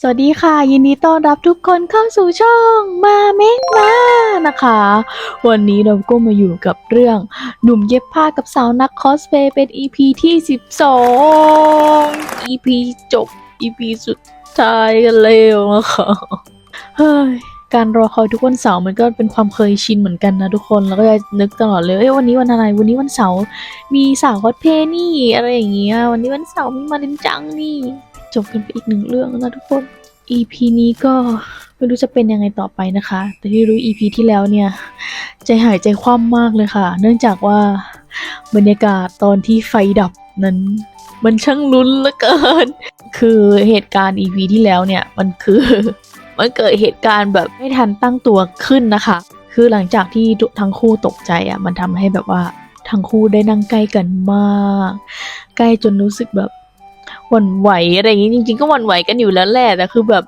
สวัสดีค่ะ ยินดีต้อนรับทุกคนเข้าสู่ช่องมาเมกมานะคะ วันนี้เราก็มาอยู่กับเรื่อง หนุ่มเย็บผ้ากับสาวนักคอสเพลย์เป็น EP ที่ 12 EP จบ EP สุดท้ายกันแล้วนะคะเฮ้ยการรอคอยทุกวันเสาร์มันก็เป็นความเคยชินเหมือนกันนะทุกคนแล้วก็จะนึกตลอดเลยเอ้ยวันนี้วันอะไรวันนี้วันเสาร์มีสาวคอสเพลย์นี่อะไรอย่างเงี้ยวันนี้วันเสาร์มีมารินจังนี่ จบกันไปอีกหนึ่งเรื่องนะทุกคน EP นี้ก็ไม่รู้จะเป็นยังไงต่อไปนะคะ แต่ที่รู้ EP ที่แล้วเนี่ย ใจหายใจคว่ำมากเลยค่ะ เนื่องจากว่าบรรยากาศตอนที่ไฟดับนั้น มันช่างลุ้นเหลือเกิน คือเหตุการณ์ EP ที่แล้วเนี่ย มันคือ มันเกิดเหตุการณ์แบบไม่ทันตั้งตัวขึ้นนะคะ คือหลังจากที่ทั้งคู่ตกใจอะ มันทำให้แบบว่าทั้งคู่ได้นั่งใกล้กันมาก ใกล้จนรู้สึกแบบ วันไหวอะไรอย่างงี้จริง ๆ ก็วันไหวกันอยู่แล้วแหละแต่คือแบบ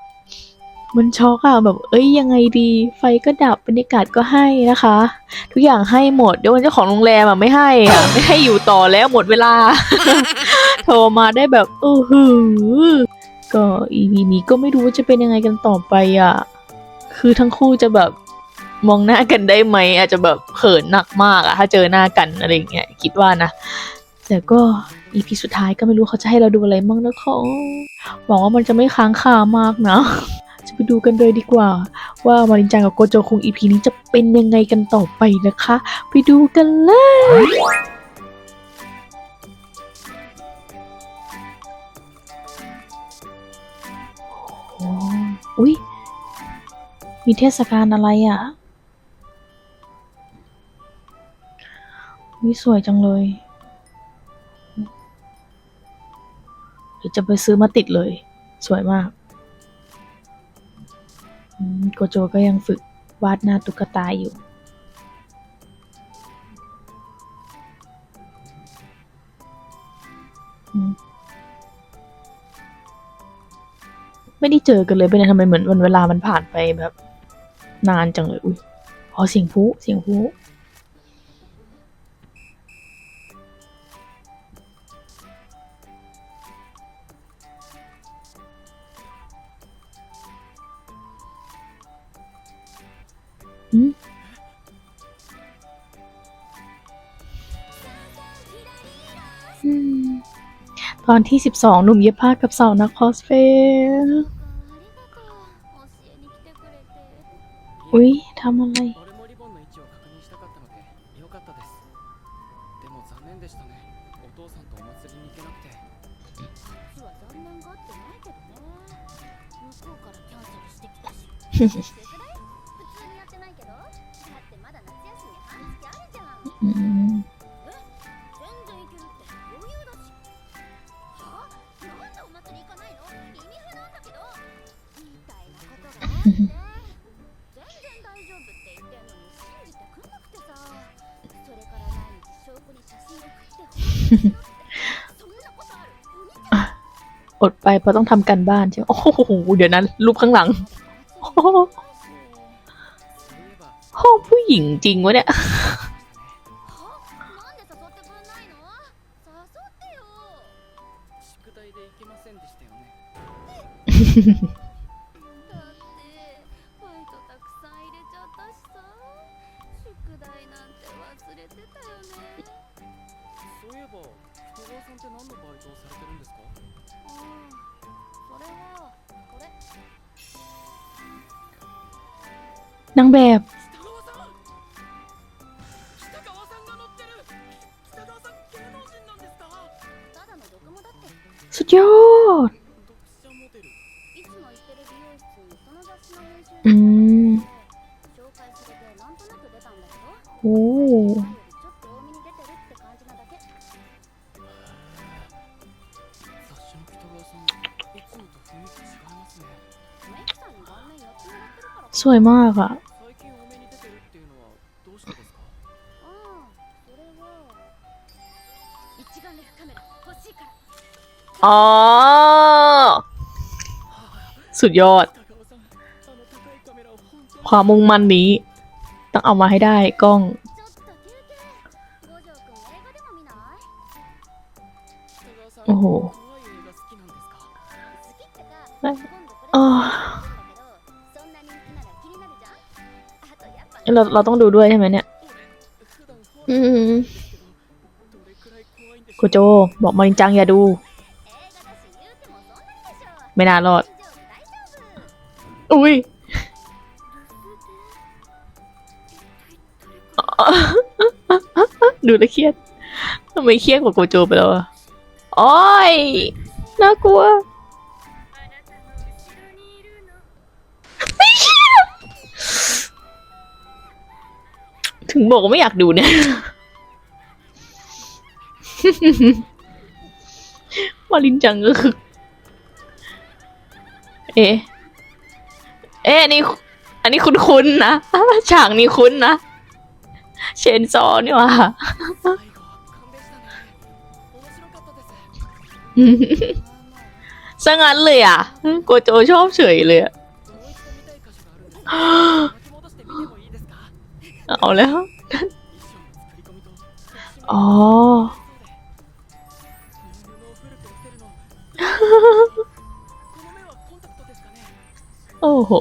มันช็อกอะแบบเอ้ยยังไงดี ไฟก็ดับบรรยากาศก็ให้นะคะ ทุกอย่างให้หมดเดี๋ยววันเจ้าของโรงแรมอะไม่ให้อะไม่ให้อยู่ต่อแล้วหมดเวลา โทรมาได้แบบเออหือก็อีพีนี้ก็ไม่รู้ว่าจะเป็นยังไงกันต่อไปอะคือทั้งคู่จะแบบมองหน้ากันได้ไหม อาจจะแบบเขินหนักมากอะถ้าเจอหน้ากันอะไรอย่างเงี้ยคิดว่านะ แต่ก็อีพีสุดท้ายก็ไม่รู้เขาจะให้เราดูอะไรมั่งนะคะหวังว่ามันจะไม่ค้างคามากนะ จะไปดูกันเลยดีกว่า ว่ามารินจังกับโกโจคุงอีพีนี้จะเป็นยังไงกันต่อไปนะคะ ไปดูกันเลยอ้อุ๊ยมีเทศกาลอะไรอะวิสวยจังเลย ดี๋ยวจะไปซื้อมาติดเลย สวยมากโกโจก็ยังฝึกวาดหน้าตุ๊กตาอยู่ ไม่ได้เจอกันเลยเป็นไงทำไมเหมือนวันเวลามันผ่านไปแบบ นานจังเลย อุ้ยอ๋อเสียงพลุเสียงพ ตอนที่สิบสองหนุ่มเย็บผ้ากับสาวนักคอสเพลย์อุ๊ยทำอะไร อดไปเพราะต้องทำกันบ้านใช่ไหมโอ้โห เดี๋ยวนั้นรูปข้างหลังห้องผู้หญิงจริงวะเนี่ย นางแบบ สุดยอด อืมโอ้สวยมากอะ อ๋อ สุดยอด ความมุ่งมั่นนี้ ต้องเอามาให้ได้กล้อง โอ้โหเราเราต้องดูด้วยใช่ไหมเนี่ย อืมกูโจ บอกมาริงจังอย่าดู ไม่น่ารอด อุ้ยดูแลเครียดทำไมเครียดกว่าโกโจไปแล้วอะอ้ย น่ากลัวถึงบอกไม่อยากดูเนี่ยมาลินจังก็คือ เอ๊ะเอ๊ะนี่ อันนี้คุณคุณนะ ฉากนี้คุ้นนะ เชนซอนี่ว่าซะงั้นเลยอะกัวโจชอบเฉยเลยเอาแล้ว อ๋อ อ้โห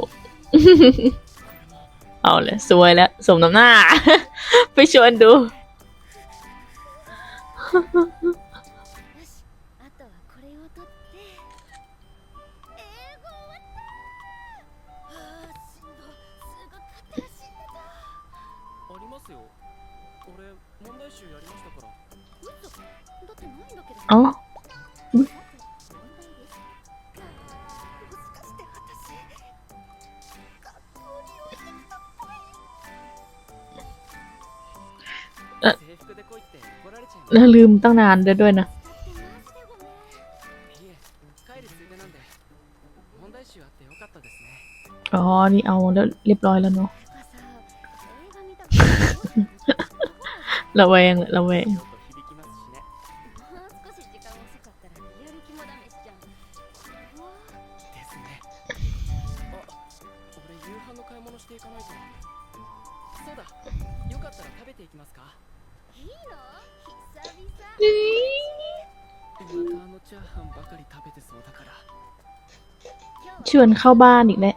เอาเลยสวยแล้ว สมน้ำหน้า ไปชวนดูありเอ้า น่าลืมตั้งนานด้วยด้วยนะ อ๋อ นี่เอาแล้วเรียบร้อยแล้วเนาะ ระแวงแหละระแวง ชวนเข้าบ้านอีกแล้ว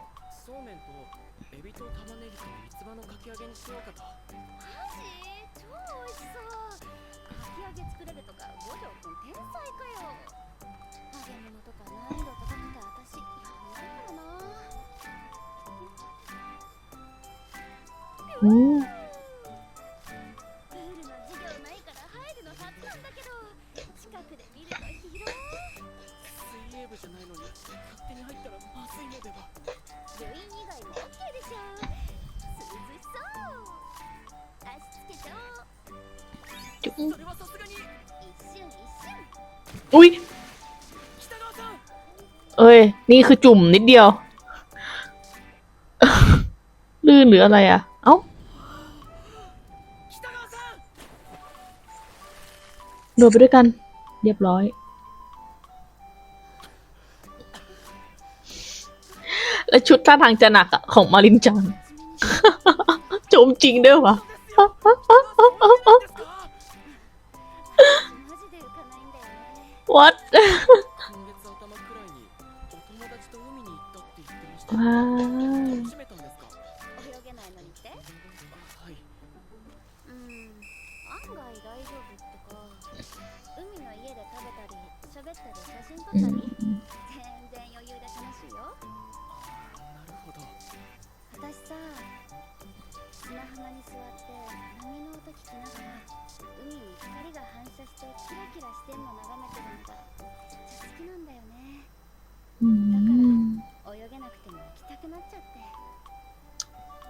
อืม อุ้ยเอ้ย นี่คือจุ่มนิดเดียว ลื่นหรืออะไรอะ เอ้าโดดไปด้วยกัน เรียบร้อย และชุดท่าทางจะหนักอะของมารินจัง โจมจริงด้วยวะ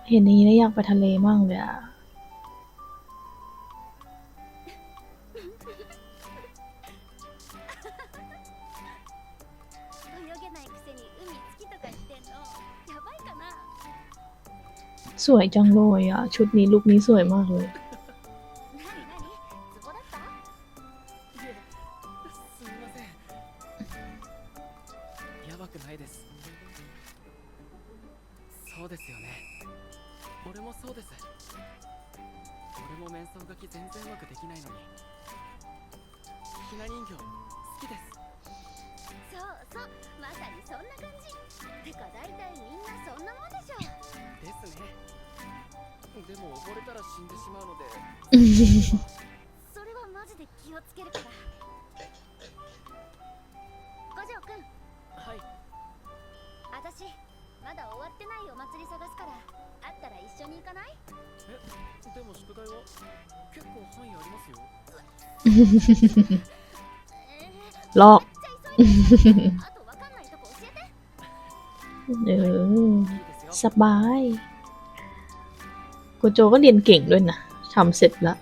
เห็นอย่างนี้แล้วอยากไปทะเลมั่งเลยอะสวยจังเลยอะชุดนี้ลุคนี้สวยมากเลย まだ終わってないお祭り探すからあったら一緒に行かないえでも宿題は結構範囲ありますよえ ลอก ー、めっちゃ急いであとわかんないとこ教えて เออ いいです ส よ บายโกโจก็เรียนเก่งด้วยนะทำเสร็จแล้ว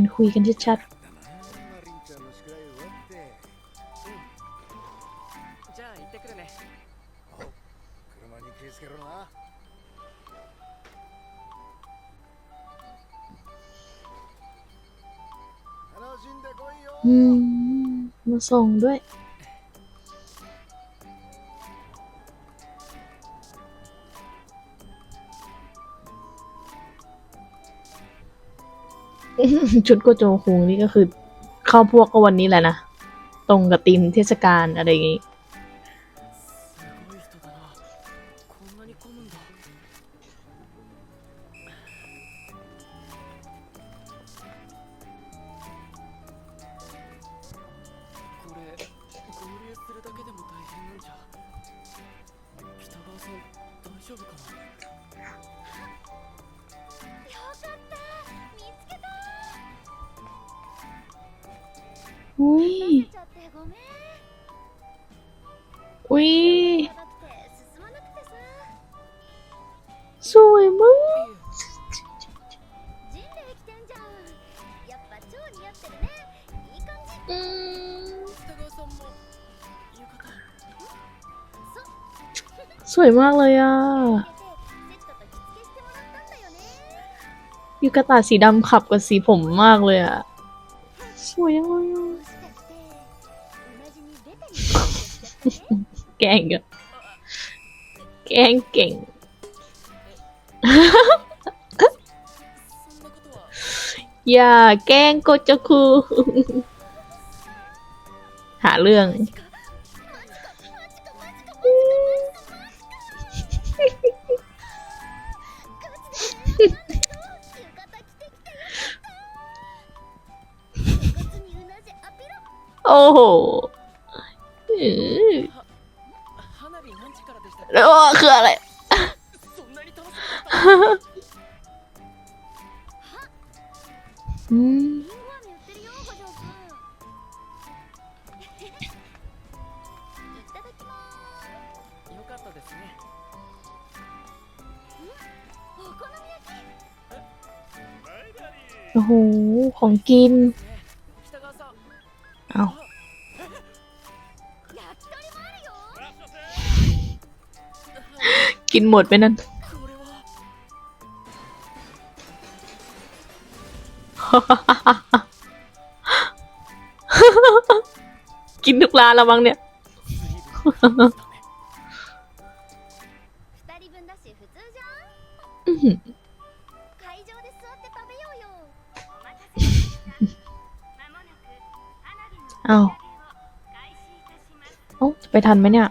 นคุยกันชัดๆอืม มาส่งด้วย ชุดโกโจคุงนี่ก็คือ เข้าพวกก็วันนี้แหละนะ ตรงกับธีมเทศกาลอะไรอย่างงี้ อุ้ยอุ้ยสวยมากสวยมากเลยอะยูกาตาสีดำขับกับสีผมมากเลยอะ สวยยังเลย แกงอะแกงเก่ง อย่าแกงโกจคู หาเรื่อง โอ้โห คืออะไร อืมโอ้โห ของกิน หมดไปนั่นกินทุกรานละมังเนี่ย เอ้า เอ้า จะไปทันไหมเนี่ย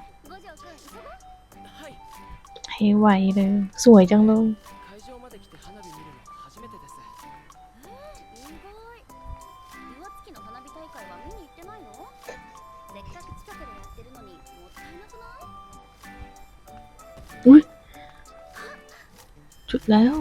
ไหวเลย สวยจังเลยอุ้ยจุดแล้ว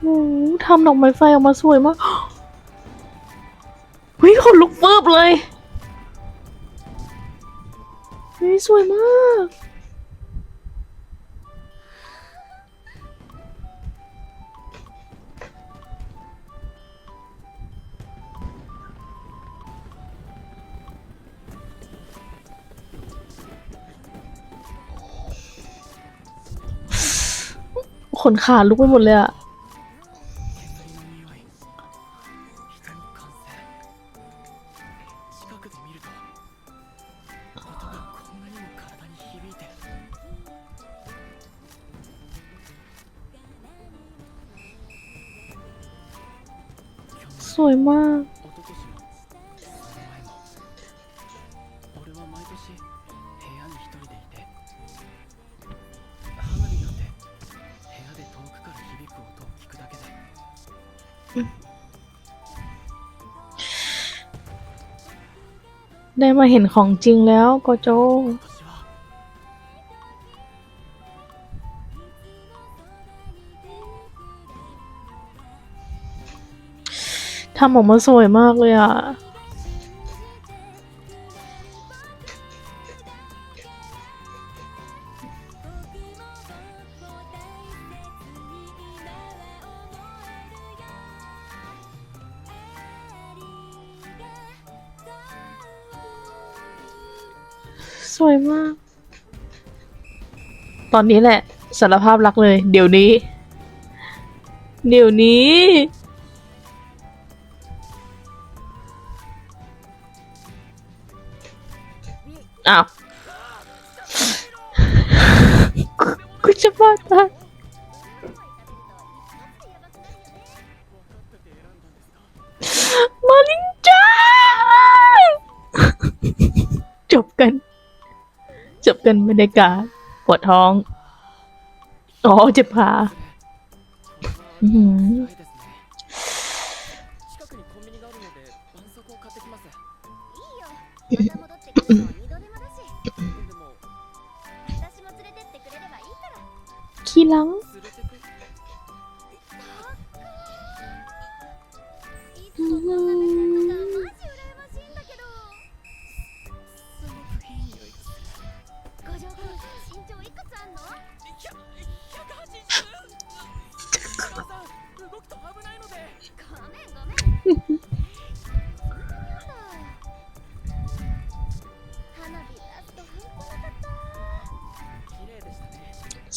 โอ้ทำดอกไม้ไฟออกมาสวยมากเฮ้ยคนลุกเบิบเลยเฮ้ยสวยมาก ขนขาลุกไปหมดเลยอะ สวยมาก ได้มาเห็นของจริงแล้วก็โจ ทำออกมาสวยมากเลยอะ สวยมาก ตอนนี้แหละสารภาพรักเลย เดี๋ยวนี้ เดี๋ยวนี้ อ้าวกูจะบ้าตายมาลินจ้าจบกัน จบกันบรรยากาศปวดท้อง อ๋อเจ็บขาこれキラン？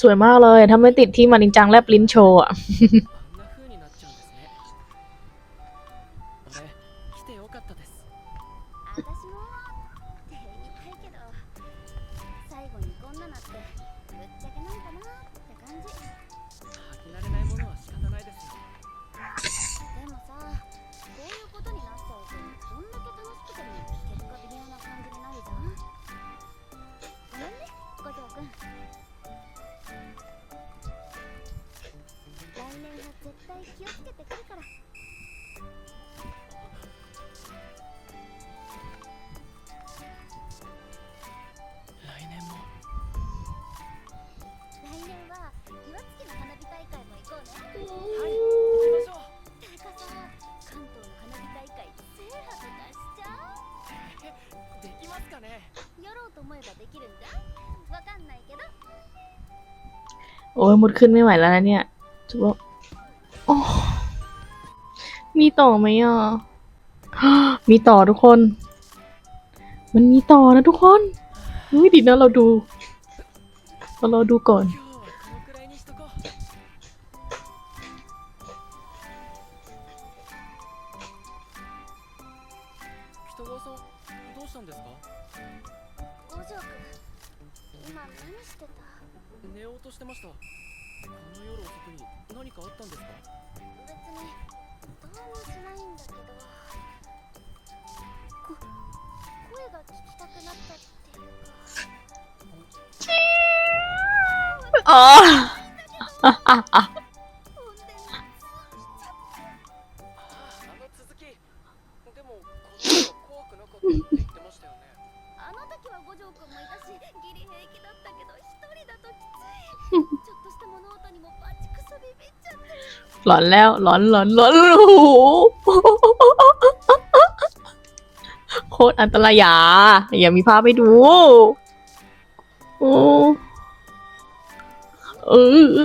สวยมากเลย ถ้าไม่ติดที่มานินจังแลบลิ้นโชว์อะ ยมุดขึ้นไม่ไหวแล้วนะเนี่ยจะบอกโอ้มีต่อไหมอ่ะ มีต่อทุกคน มันมีต่อนะทุกคนไม่ดีนะเราดูเราเราดูก่อน 今日はこのくらいにしとこう北川さんどうしたんですか五条くん今何してた 寝ようとしてました。この夜遅くに何かあったんですか？別にどうもしないんだけど。こ声が聞きたくなったっていうか。ああ หลอนแล้วหลอนหลอนหลอนโอ้โหโคตรอันตรายอย่าอย่ามีภาพให้ดูโอ้เออ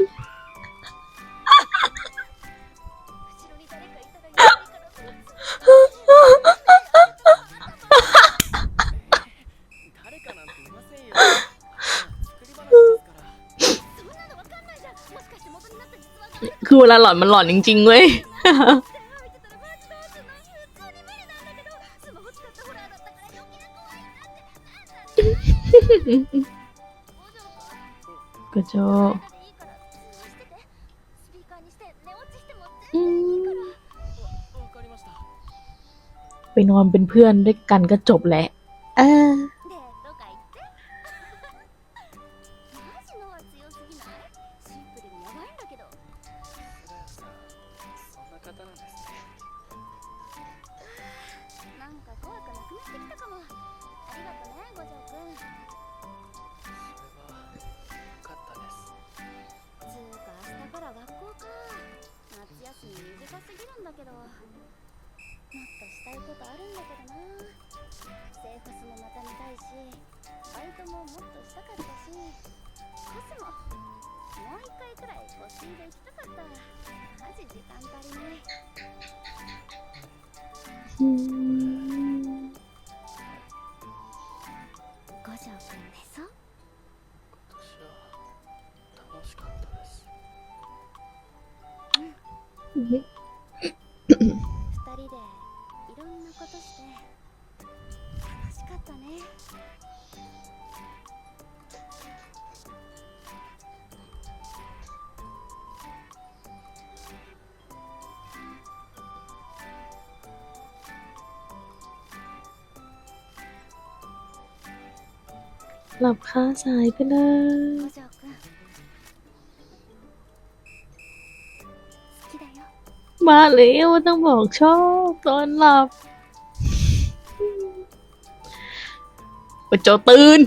เวลาหลอนมันหลอนจริงๆเว้ยกระโจไปนอนเป็นเพื่อนด้วยกันก็จบแหละ เออ いことあるんだけどな。セーフスもまた見たいしバイトももっとしたかったし。コスももう一回くらい個室で行きたかった。マジ時間足りないいろんなことして楽しかったね หลับคาสายไปเลย 五条 มาแล้วต้องบอกชอบตอนหลับปะโจตื่น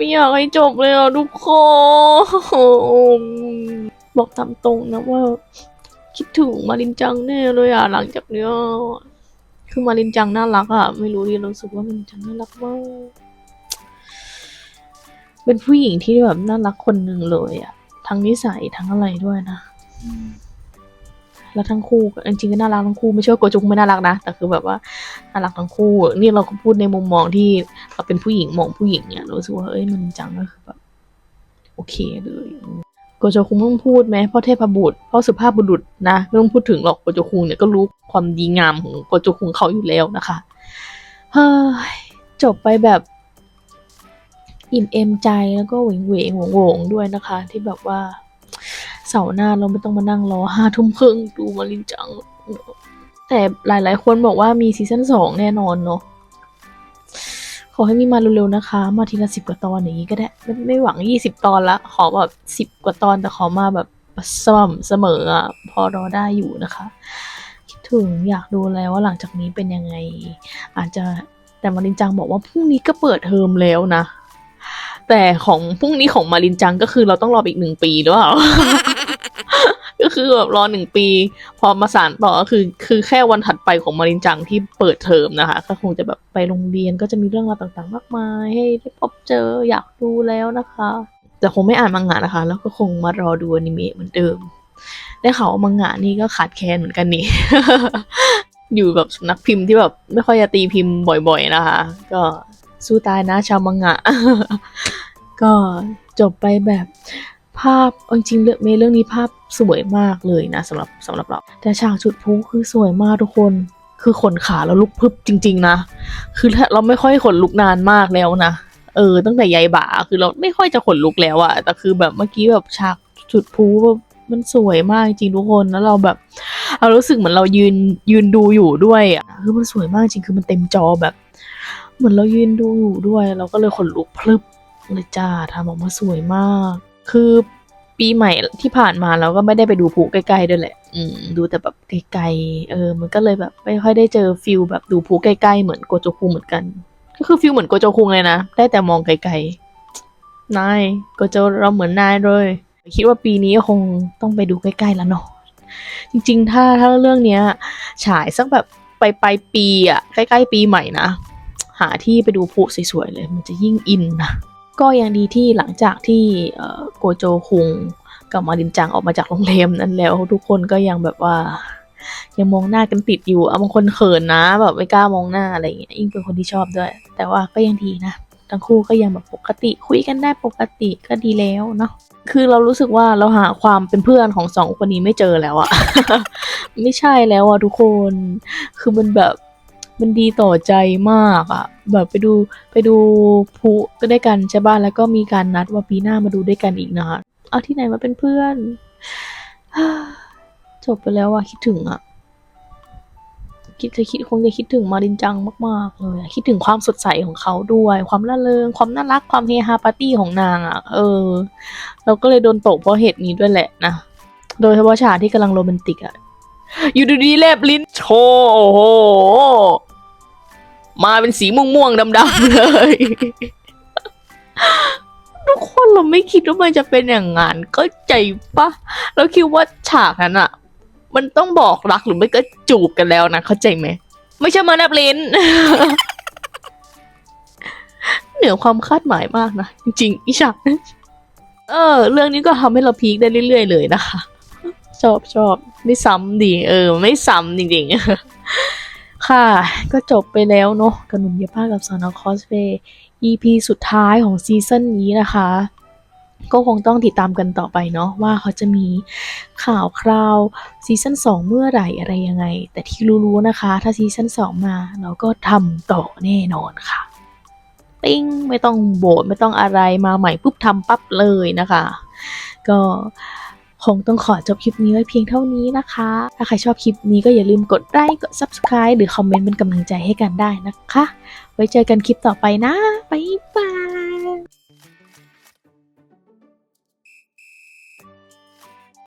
ไม่อยากให้จบเลยอะทุกคนบอกตามตรงนะว่า คิดถึงมารินจังแน่เลยอะหลังจากเนี้ยคือมารินจังน่ารักอะ ไม่รู้ดิรู้สึกว่ามารินจังน่ารักมาก เป็นผู้หญิงที่แบบน่ารักคนหนึ่งเลยอะ ทั้งนิสัยทั้งอะไรด้วยนะแล้วทั้งคู่จริงๆก็น่ารักทั้งคู่ไม่ใช่ว่าโกจุงไม่น่ารักนะแต่คือแบบว่า น่ารักทั้งคู่ นี่เราก็พูดในมุมมองที่เราเป็นผู้หญิงมองผู้หญิงเนี่ยรู้สึกว่าเอ้ยมันจังก็คือแบบโอเคเลยโกโจคุงไม่ต้องพูดไหมพ่อเทพบุตรพ่อสุภาพบุรุษนะไม่ต้องพูดถึงหรอกโกโจคุงเนี่ยก็รู้ความดีงามของโกโจคุงเขาอยู่แล้วนะคะเฮ้ยจบไปแบบอิ่มเอมใจแล้วก็เหวงเหวงโหวงด้วยนะคะ ที่แบบว่าเสาร์หน้าเราไม่ต้องมานั่งรอห้าทุ่มครึ่งดูมารินจัง แต่หลายๆ คนบอกว่ามีซีซั่นสองแน่นอนเนาะขอให้มีมาเร็วๆนะคะ มาทีละสิบกว่าตอนอย่างนี้ก็ได้ ไม่ไม่หวังยี่สิบตอนละ ขอแบบสิบ10กว่าตอนแต่ขอมาแบบสม่ำเสมออะพอรอได้อยู่นะคะ คิดถึงอยากดูแล้วว่าหลังจากนี้เป็นยังไง อาจจะแต่มารินจังบอกว่าพรุ่งนี้ก็เปิดเทอมแล้วนะ แต่ของพรุ่งนี้ของมารินจังก็คือเราต้องรออีกหนึ่งปีหรือเปล่า คือแบบรอหนึ่งปี พอมาสานต่อก็คือ คือแค่วันถัดไปของมารินจังที่เปิดเทอมนะคะ ก็คงจะแบบไปโรงเรียนก็จะมีเรื่องราวต่างๆ มากมายให้ได้พบเจออยากดูแล้วนะคะ แต่คงไม่อ่านมังงะนะคะ แล้วก็คงมารอดูอนิเมะเหมือนเดิม ได้ข่าวว่ามังงะนี่ก็ขาดแคลนเหมือนกันนี่ อยู่กับสำนักพิมพ์ที่แบบไม่ค่อยจะตีพิมพ์บ่อยๆนะคะ ก็สู้ตายนะชาวมังงะ ก็จบไปแบบ ภาพจริงๆเรื่องเรื่องนี้ภาพสวยมากเลยนะสำหรับสำหรับเรา แต่ฉากจุดพลุคือสวยมากทุกคน คือขนขาแล้วลุกพึบจริง ๆ นะ คือเราไม่ค่อยขนลุกนานมากแล้วนะ เออ ตั้งแต่ยายบ่าคือเราไม่ค่อยจะขนลุกแล้วอะแต่คือแบบเมื่อกี้แบบฉากจุดพลุแบบมันสวยมากจริงทุกคนแล้วเราแบบเรารู้สึกเหมือนเรายืนยืนดูอยู่ด้วยอะคือมันสวยมากจริงคือมันเต็มจอแบบ เหมือนเรายืนดูอยู่ด้วย เราก็เลยขนลุกพลึบเลยจ้าทำออกมาสวยมาก คือปีใหม่ที่ผ่านมาเราก็ไม่ได้ไปดูพลุใกล้ๆด้วยแหละ อืม ดูแต่แบบไกลๆ เออ มันก็เลยแบบไม่ค่อยได้เจอฟิลแบบดูพลุใกล้ๆ เหมือนโกโจคุงเหมือนกัน ก็คือฟิลเหมือนโกโจคุงเลยนะ ได้แต่มองไกลๆ นายก็เจอเราเหมือนนายเลย คิดว่าปีนี้คงต้องไปดูใกล้ๆแล้วเนาะ จริงๆ ถ้าถ้าเรื่องเนี้ย ฉายสักแบบไปลายๆปีอะใกล้ๆ ปีใหม่นะ หาที่ไปดูพลุสวยๆเลย มันจะยิ่งอินนะ ก็ยังดีที่หลังจากที่โกโจคุงกับมารินจังออกมาจากโรงแรมนั้นแล้ว ทุกคนก็ยังแบบว่า ยังมองหน้ากันติดอยู่อะบางคนเขินนะ แบบไม่กล้ามองหน้าอะไรอย่างเงี้ยยิ่งเป็นคนที่ชอบด้วย แต่ว่าก็ยังดีนะทั้งคู่ก็ยังแบบปกติคุยกันได้ปกติก็ดีแล้วเนาะคือเรารู้สึกว่าเราหาความเป็นเพื่อนของสองคนนี้ไม่เจอแล้วอะไม่ใช่แล้วอะทุกคน คือมันแบบ มันดีต่อใจมากอะแบบไปดูไปดูพลุก็ได้กันใช่ป่ะแล้วก็มีการนัดว่าปีหน้ามาดูด้วยกันอีกนะเอาที่ไหนมาเป็นเพื่อน จบไปแล้วอะคิดถึงอะคิดจะคิดคงจะคิดถึงมารินจังมากๆเลยคิดถึงความสดใสของเขาด้วย ความร่าเริงความน่ารักความเฮฮาปาร์ตี้ของนางอะเออ เราก็เลยโดนตกเพราะเหตุนี้ด้วยแหละนะโดยเฉพาะฉากที่กำลังโรแมนติกอะอยู่ดีๆแลบลิ้นโชว์โอ้โห มาเป็นสีม่วงๆดำๆเลย ทุกคนเราไม่คิดว่ามันจะเป็นอย่างนั้นก็ใจปะเราคิดว่าฉากนั้นอะมันต้องบอกรักหรือไม่ก็จูบกันแล้วนะเข้าใจไหมไม่ใช่มาแลบลิ้นเหนือความคาดหมายมากนะจริงอีฉากเออ เรื่องนี้ก็ทำให้เราพีคได้เรื่อยๆเลยนะคะ ชอบชอบไม่ซ้ำดี เออ ไม่ซ้ำจริงๆ ค่ะ ก็จบไปแล้วเนาะกับหนุ่มเย็บผ้ากับสาวน้องคอสเพย์ EP สุดท้ายของซีซั่นนี้นะคะ ก็คงต้องติดตามกันต่อไปเนาะว่าเขาจะมีข่าวคราวซีซั่น2 เมื่อไหร่อะไรยังไง แต่ที่รู้ๆนะคะ ถ้าซีซั่น2 มาเราก็ทำต่อแน่นอนค่ะปิ้งไม่ต้องโบสไม่ต้องอะไรมาใหม่ปุ๊บทำปั๊บเลยนะคะ ก็ คงต้องขอจบคลิปนี้ไว้เพียงเท่านี้นะคะ ถ้าใครชอบคลิปนี้ก็อย่าลืมกดไลค์กด subscribe หรือคอมเมนต์เป็นกำลังใจให้กันได้นะคะ ไว้เจอกันคลิปต่อไปนะ บ๊ายบาย